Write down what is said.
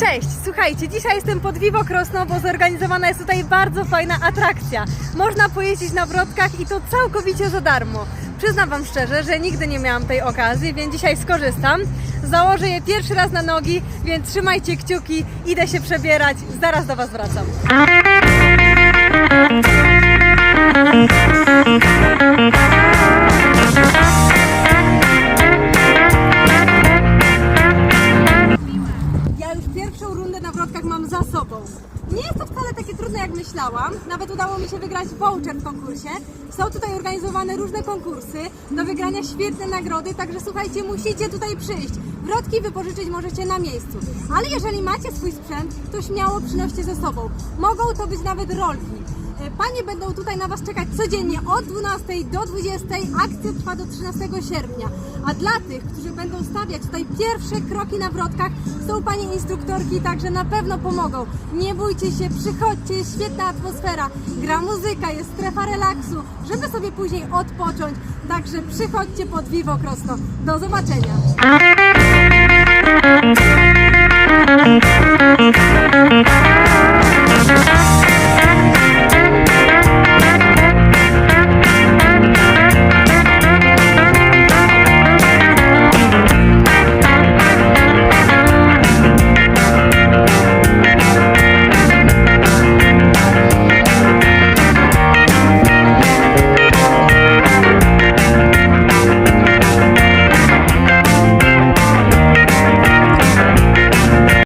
Cześć, słuchajcie, dzisiaj jestem pod Vivo Krosno, bo zorganizowana jest tutaj bardzo fajna atrakcja. Można pojeździć na wrotkach i to całkowicie za darmo. Przyznam Wam szczerze, że nigdy nie miałam tej okazji, więc dzisiaj skorzystam. Założę je pierwszy raz na nogi, więc trzymajcie kciuki, idę się przebierać, zaraz do Was wracam. Rundę na wrotkach mam za sobą. Nie jest to wcale takie trudne jak myślałam. Nawet udało mi się wygrać voucher w konkursie. Są tutaj organizowane różne konkursy, do wygrania świetne nagrody, także słuchajcie, musicie tutaj przyjść. Wrotki wypożyczyć możecie na miejscu. Ale jeżeli macie swój sprzęt, to śmiało przynoście ze sobą. Mogą to być nawet rolki. E, Panie będą tutaj na Was czekać codziennie od 12 do 20. Akcja trwa do 13 sierpnia. A dla tych, którzy będą stawiać tutaj pierwsze kroki na wrotkach, są Panie instruktorki, także na pewno pomogą. Nie bójcie się, przychodźcie, świetna atmosfera, gra muzyka, jest strefa relaksu, żeby sobie później odpocząć. Także przychodźcie pod Vivo Krosno. Do zobaczenia!